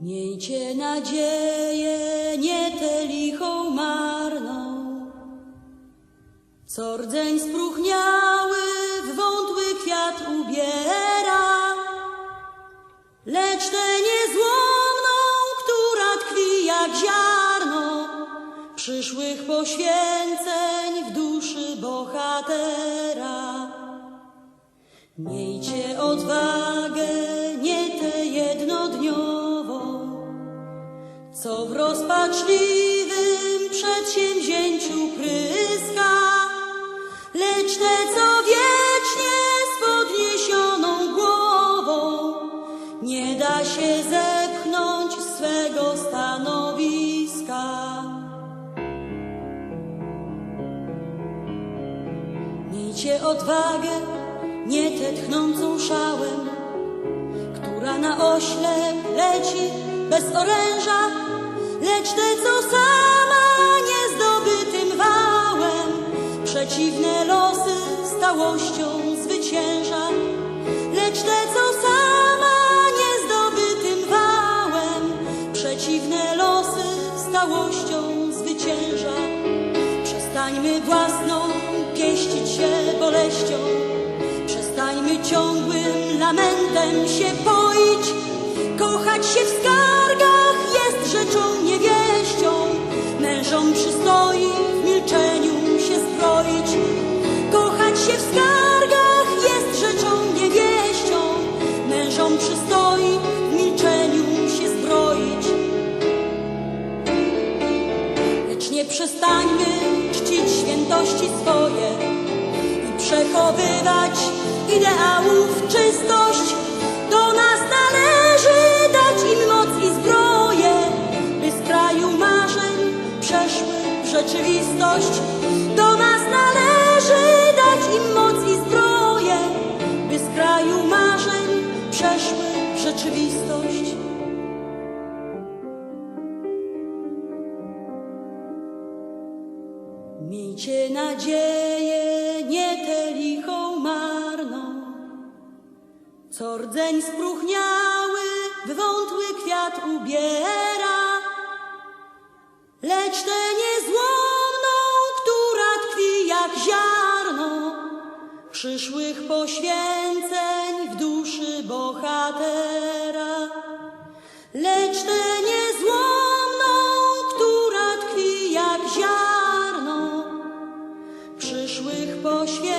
Miejcie nadzieję, nie tę lichą marną, co rdzeń spróchniały w wątły kwiat ubiera, lecz tę niezłomną, która tkwi jak ziarno przyszłych poświęceń w duszy bohatera. Miejcie odwagę, nie tę jednodniową, co w rozpaczliwym przedsięwzięciu pryska, lecz tę, co wiecznie z podniesioną głową nie da się zepchnąć swego stanowiska. Miejcie odwagę, nie tę szałem, która na oślep leci bez oręża, lecz tę, co sama niezdobytym wałem przeciwne losy stałością zwycięża, lecz tę, co sama niezdobytym wałem przeciwne losy stałością zwycięża. Przestańmy własną pieścić się boleścią, przystoi w milczeniu się zbroić. Lecz nie przestańmy czcić świętości swoje i przechowywać ideałów czystość. Do nas należy dać im moc i zbroję, by z kraju marzeń przeszły w rzeczywistość. Do nas należy dać im moc i zbroję, by z kraju marzeń przeszły w rzeczywistość. Miejcie nadzieję, nie tę lichą marną, co rdzeń spróchniały w wątły kwiat ubiera, lecz tę niezłomną, która tkwi jak ziarno przyszłych poświęceń poświęcenia.